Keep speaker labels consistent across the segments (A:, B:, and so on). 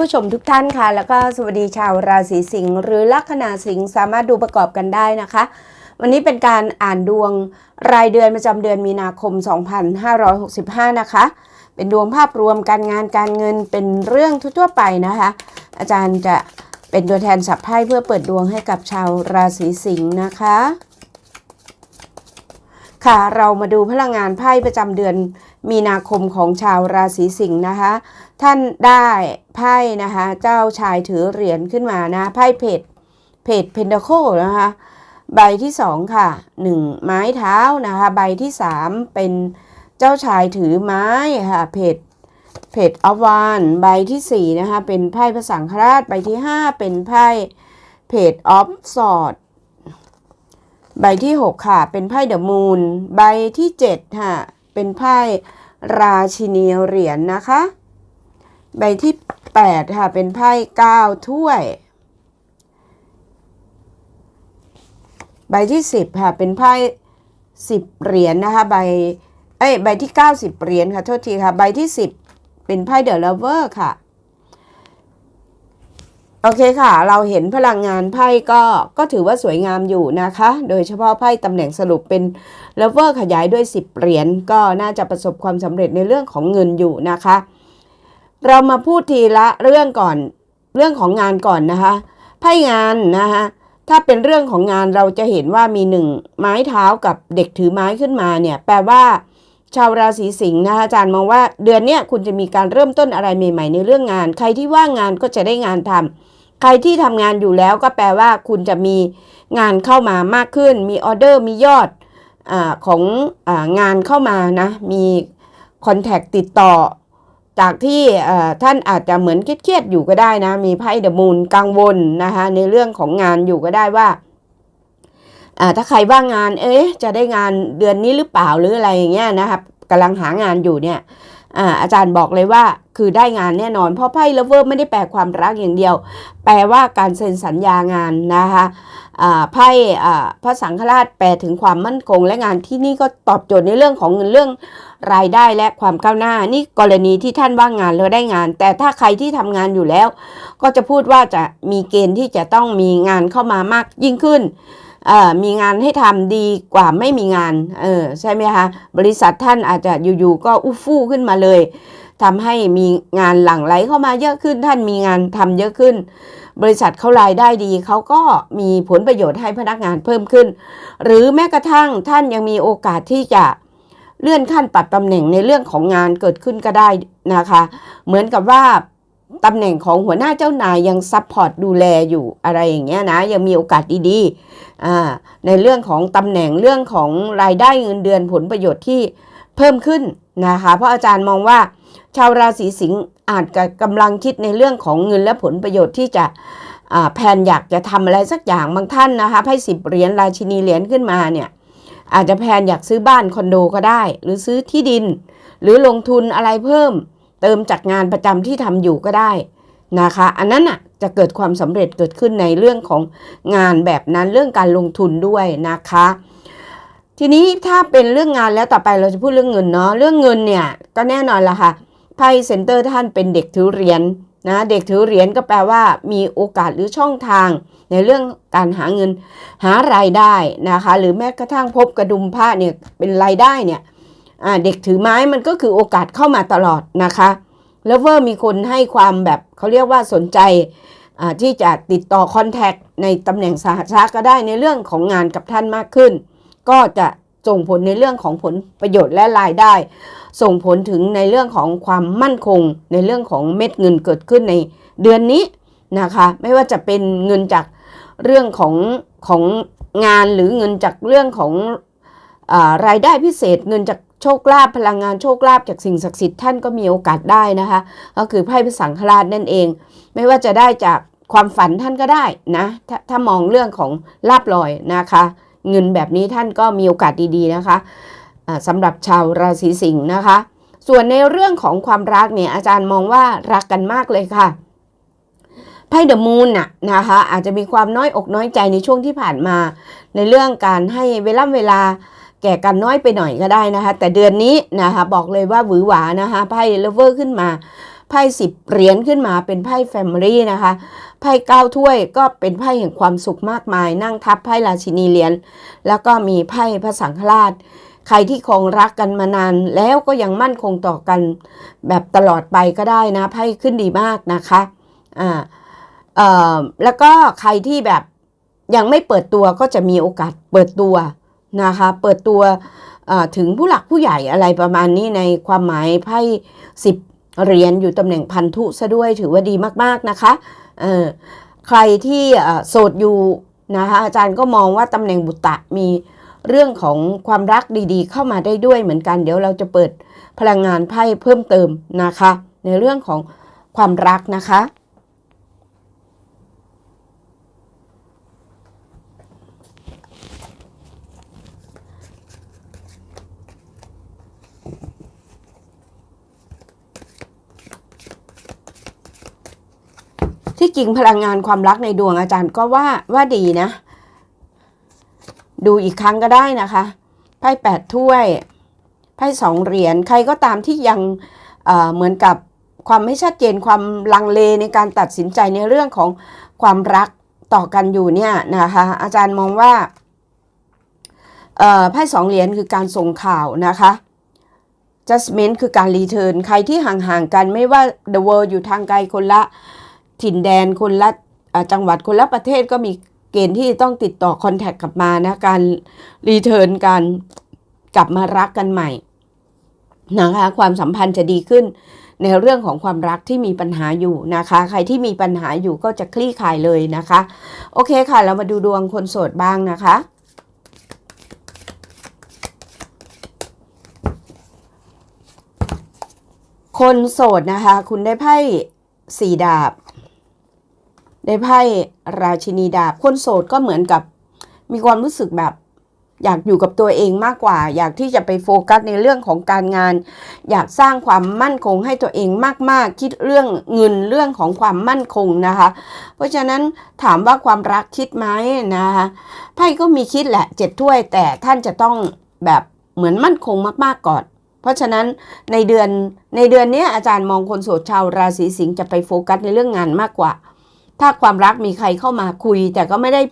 A: ผู้ชมทุกท่านค่ะ แล้วก็สวัสดีชาวราศีสิงห์หรือลัคนาสิงห์สามารถดูประกอบกันได้นะคะ วันนี้เป็นการอ่านดวงรายเดือนประจำเดือนมีนาคม 2565 นะคะ เป็นดวงภาพรวมการงานการเงินเป็นเรื่องทั่วๆไปนะคะ อาจารย์จะเป็นตัวแทนสับไพ่เพื่อเปิดดวงให้กับชาวราศีสิงห์นะคะ ค่ะเรามาดูพลังงานไพ่ประจำเดือน มีนาคมของชาวราศีสิงห์นะคะ ท่านได้ไพ่นะคะ เจ้าชายถือเหรียญขึ้นมานะไพ่เพจเพจเพนดาโคนะคะ ใบที่สองค่ะหนึ่งไม้เท้านะคะ ใบที่สามเป็นเจ้าชายถือไม้ค่ะเพจเพจอวานใบที่สี่นะคะเป็นไพ่พระสังฆราชใบที่ห้าเป็นไพ่เพจออฟสอดใบที่ 6 ค่ะ เป็นไพ่เดอะมูน ใบที่ 7 ค่ะ เป็นไพ่ราชินีเหรียญนนะคะ ใบที่ 8 ค่ะ เป็นไพ่9ถ้วย ใบที่ 10 ค่ะ เป็นไพ่10เหรียญนนะคะ ใบ เอ้ย ใบที่ 90เหรียญค่ะ โทษทีค่ะ ใบที่ 10 เป็นไพ่เดอะเลเวอร์ค่ะ โอเคค่ะ เราเห็นพลังงานไพ่ก็ก็ถือว่าสวยงามอยู่นะคะ โดยเฉพาะไพ่ตำแหน่งสรุปเป็นเลเวอร์ขยายด้วย 10 เหรียญก็น่าจะประสบความสำเร็จในเรื่องของเงินอยู่นะคะ เรามาพูดทีละเรื่องก่อนเรื่องของงานก่อนนะคะไพ่งานนะคะถ้าเป็นเรื่องของงานเราจะเห็นว่ามีหนึ่งไม้เท้ากับเด็กถือไม้ขึ้นมาเนี่ยแปลว่า ชาวราศีสิงห์นะคะอาจารย์มองว่าเดือนนี้คุณจะมีการเริ่มต้นอะไรใหม่ ๆ ในเรื่องงาน ใครที่ว่างงานก็จะได้งานทำใครที่ทำงานอยู่แล้วก็แปลว่าคุณจะมีงานเข้ามามากขึ้น มีออเดอร์มียอดอขององานเข้ามานะมีคอนแทคติดต่อ จากที่ท่านอาจจะเหมือนเครียดๆอยู่ก็ได้นะ มีไพ่เดอะมูนกังวลนะคะในเรื่องของงานอยู่ก็ได้ว่า ถ้าใครว่างงานเอ๊ะจะได้งานเดือนนี้หรือเปล่าหรืออะไรอย่างเงี้ยนะครับกำลังหางานอยู่เนี่ยอ่าอาจารย์บอกเลยว่าคือได้งานแน่นอน เพราะไพ่เลเวอร์ไม่ได้แปลความรักอย่างเดียว แปลว่าการเซ็นสัญญางานนะคะอ่าไพ่อ่าพระสังฆราชแปลถึงความมั่นคง และงานที่นี่ก็ตอบโจทย์ในเรื่องของเงินเรื่องรายได้และความก้าวหน้า นี่กรณีที่ท่านว่างงานแล้วได้งาน แต่ถ้าใครที่ทำงานอยู่แล้ว ก็จะพูดว่าจะมีเกณฑ์ที่จะต้องมีงานเข้ามามากยิ่งขึ้น มีงานให้ทำดีกว่าไม่มีงานเออใช่ไหมคะบริษัทท่านอาจจะอยู่ๆก็อู้ฟู่ขึ้นมาเลยทำให้มีงานหลั่งไหลเข้ามาเยอะขึ้น ท่านมีงานทำเยอะขึ้น บริษัทเขารายได้ดีเขาก็มีผลประโยชน์ให้พนักงานเพิ่มขึ้น หรือแม้กระทั่งท่านยังมีโอกาสที่จะเลื่อนขั้นปรับตำแหน่งในเรื่องของงานเกิดขึ้นก็ได้นะคะ เหมือนกับว่า ตำแหน่งของหัวหน้าเจ้านายยังซัพพอร์ตดูแลอยู่อะไรอย่างเงี้ยนะ ยังมีโอกาสดีๆในเรื่องของตำแหน่งเรื่องของรายได้เงินเดือนผลประโยชน์ที่เพิ่มขึ้นนะคะเพราะอาจารย์มองว่า ชาวราศีสิงห์อาจกำลังคิดในเรื่องของเงินและผลประโยชน์ที่จะแผนอยากจะทำอะไรสักอย่างบางท่านนะคะให้สิบเหรียญราชินีเหรียญขึ้นมาเนี่ยอาจจะแผนอยากซื้อบ้านคอนโดก็ได้ หรือซื้อที่ดิน หรือลงทุนอะไรเพิ่ม เติมจากงานประจำที่ทำอยู่ก็ได้นะคะ อันนั้นอะจะเกิดความสำเร็จเกิดขึ้นในเรื่องของงานแบบนั้นเรื่องการลงทุนด้วยนะคะ ทีนี้ถ้าเป็นเรื่องงานแล้วต่อไปเราจะพูดเรื่องเงินเนาะเรื่องเงินเนี่ยก็แน่นอนละค่ะไพ่เซ็นเตอร์ท่านเป็นเด็กถือเหรียญนะเด็กถือเหรียญก็แปลว่า มีโอกาสหรือช่องทางในเรื่องการหาเงินหารายได้นะคะ หรือแม้กระทั่งพบกระดุมผ้าเนี่ยเป็นรายได้เนี่ย เด็กถือไม้มันก็คือโอกาสเข้ามาตลอดนะคะ แล้วเวอร์มีคนให้ความแบบเขาเรียกว่าสนใจที่จะติดต่อคอนแทคในตำแหน่งสาธาก็ได้ในเรื่องของงานกับท่านมากขึ้น ก็จะส่งผลในเรื่องของผลประโยชน์และรายได้ ส่งผลถึงในเรื่องของความมั่นคง ในเรื่องของเม็ดเงินเกิดขึ้นในเดือนนี้นะคะไม่ว่าจะเป็นเงินจากเรื่องของของงานหรือเงินจากเรื่องของอรายได้พิเศษ เงินจาก โชคลาภพลังงานโชคลาภจากสิ่งศักดิ์สิทธิ์ท่านก็มีโอกาสได้นะคะ ก็คือไพ่พระสังฆราชนั่นเอง ไม่ว่าจะได้จากความฝันท่านก็ได้นะถ้าถ้ามองเรื่องของลาบลอยนะคะ เงินแบบนี้ท่านก็มีโอกาสดีๆนะคะอ่าสำหรับชาวราศีสิงห์นะคะ ส่วนในเรื่องของความรักเนี่ยอาจารย์มองว่ารักกันมากเลยค่ะไพ่เดอะมูนน่ะนะคะอาจจะมีความน้อยอกน้อยใจในช่วงที่ผ่านมา ในเรื่องการให้เวลาเวลา แก่กันน้อยไปหน่อยก็ได้นะคะ แต่เดือนนี้นะคะบอกเลยว่าหวือหวานะคะไพ่เลเวอร์ขึ้นมาไพ่สิบเหรียญขึ้นมาเป็นไพ่แฟมิลี่นะคะไพ่เก้าถ้วยก็เป็นไพ่แห่งความสุขมากมาย นั่งทับไพ่ราชินีเหรียญแล้วก็มีไพ่พระสังฆราช ใครที่คงรักกันมานานแล้วก็ยังมั่นคงต่อกันแบบตลอดไปก็ได้นะไพ่ขึ้นดีมากนะคะอ่าเอ่อแล้วก็ใครที่แบบยังไม่เปิดตัวก็จะมีโอกาสเปิดตัว นะคะ เปิดตัวถึงผู้หลักผู้ใหญ่อะไรประมาณนี้ในความหมายไพ่สิบเหรียญอยู่ตำแหน่งพันธุซะด้วยถือว่าดีมากๆนะคะใครที่โสดอยู่นะคะอาจารย์ก็มองว่าตำแหน่งบุตตะมีเรื่องของความรักดีๆ เข้ามาได้ด้วยเหมือนกัน เดี๋ยวเราจะเปิดพลังงานไพ่เพิ่มเติมนะคะ ในเรื่องของความรักนะคะ ที่จริงพลังงานความรักในดวงอาจารย์ก็ว่าว่าดีนะ ดูอีกครั้งก็ได้นะคะไพ่แปดถ้วยไพ่สองเหรียญใครก็ตามที่ยังเเหมือนกับความไม่ชัดเจนความลังเลในการตัดสินใจในเรื่องของความรักต่อกันอยู่เนี่ยนะคะอาจารย์มองว่าไพ่สองเหรียญคือการส่งข่าวนะคะ judgment คือการรีเทิร์นใครที่ห่างๆกันไม่ว่า the world อยู่ทางไกลคนละ ถิ่นแดนคนละจังหวัดคนละประเทศก็มีเกณฑ์ที่ต้องติดต่อคอนแทคกลับมานะ การรีเทิร์นการกลับมารักกันใหม่นะคะความสัมพันธ์จะดีขึ้นในเรื่องของความรักที่มีปัญหาอยู่นะคะ ใครที่มีปัญหาอยู่ก็จะคลี่คลายเลยนะคะ โอเคค่ะ เรามาดูดวงคนโสดบ้างนะคะ คนโสดนะคะ คุณได้ไพ่สี่ดาบ ได้ไพ่ราชินีดาบคนโสดก็เหมือนกับมีความรู้สึกแบบอยากอยู่กับตัวเองมากกว่า อยากที่จะไปโฟกัสในเรื่องของการงาน อยากสร้างความมั่นคงให้ตัวเองมาก ๆ คิดเรื่องเงินเรื่องของความมั่นคงนะคะ เพราะฉะนั้นถามว่าความรักคิดไหมนะคะไพ่ก็มีคิดแหละเจ็ดถ้วยแต่ท่านจะต้องแบบเหมือนมั่นคงมาก ๆ ก่อน เพราะฉะนั้นในเดือนในเดือนนี้อาจารย์มองคนโสดชาวราศีสิงห์จะไปโฟกัสในเรื่องงานมากกว่า ถ้าความรักมีใครเข้ามาคุย แต่ก็ไม่ได้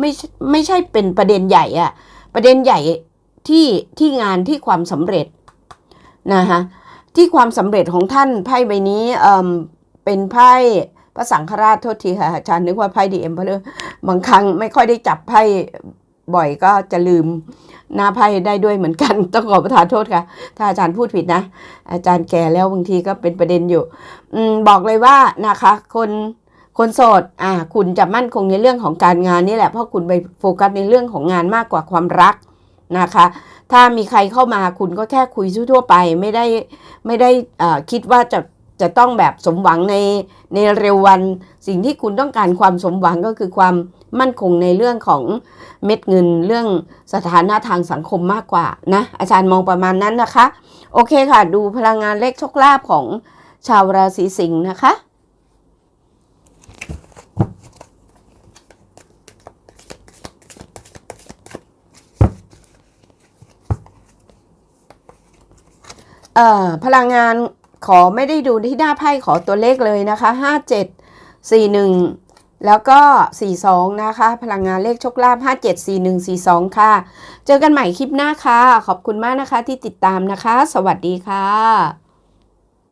A: ไม่ไม่ใช่เป็นประเด็นใหญ่อะประเด็นใหญ่ที่ที่งานที่ความสำเร็จนะคะที่ความสำเร็จของท่านไพ่ใบนี้เอ่มเป็นไพ่พระสังฆราชโทษทีค่ะอาจารย์นึกว่าไพ่ดีเอ็มเพราะบางครั้งไม่ค่อยได้จับไพ่บ่อยก็จะลืมหน้าไพ่ได้ด้วยเหมือนกัน ต้องขอประทานโทษค่ะ ถ้าอาจารย์พูดผิดนะ อาจารย์แก่แล้วบางทีก็เป็นประเด็นอยู่อมบอกเลยว่านะคะ คน คนโสดอ่าคุณจะมั่นคงในเรื่องของการงานนี่แหละ เพราะคุณไปโฟกัสในเรื่องของงานมากกว่าความรักนะคะ ถ้ามีใครเข้ามาคุณก็แค่คุยทั่วไปไม่ได้ไม่ได้คิดว่าจะจะต้องแบบสมหวังในในเร็ววัน สิ่งที่คุณต้องการความสมหวังก็คือความมั่นคงในเรื่องของเม็ดเงินเรื่องสถานะทางสังคมมากกว่านะ อาจารย์มองประมาณนั้นนะคะ โอเคค่ะ ดูพลังงานเลขโชคลาภของชาวราศีสิงห์นะคะ เอ่อพลังงานขอไม่ได้ดูที่หน้าไพ่ขอตัวเลขเลยนะคะ57 41แล้วก็ 42 นะคะ พลังงานเลขโชคลาภ57 41 42 ค่ะ เจอกันใหม่คลิปหน้าค่ะ ขอบคุณมากนะคะที่ติดตามนะคะ สวัสดีค่ะ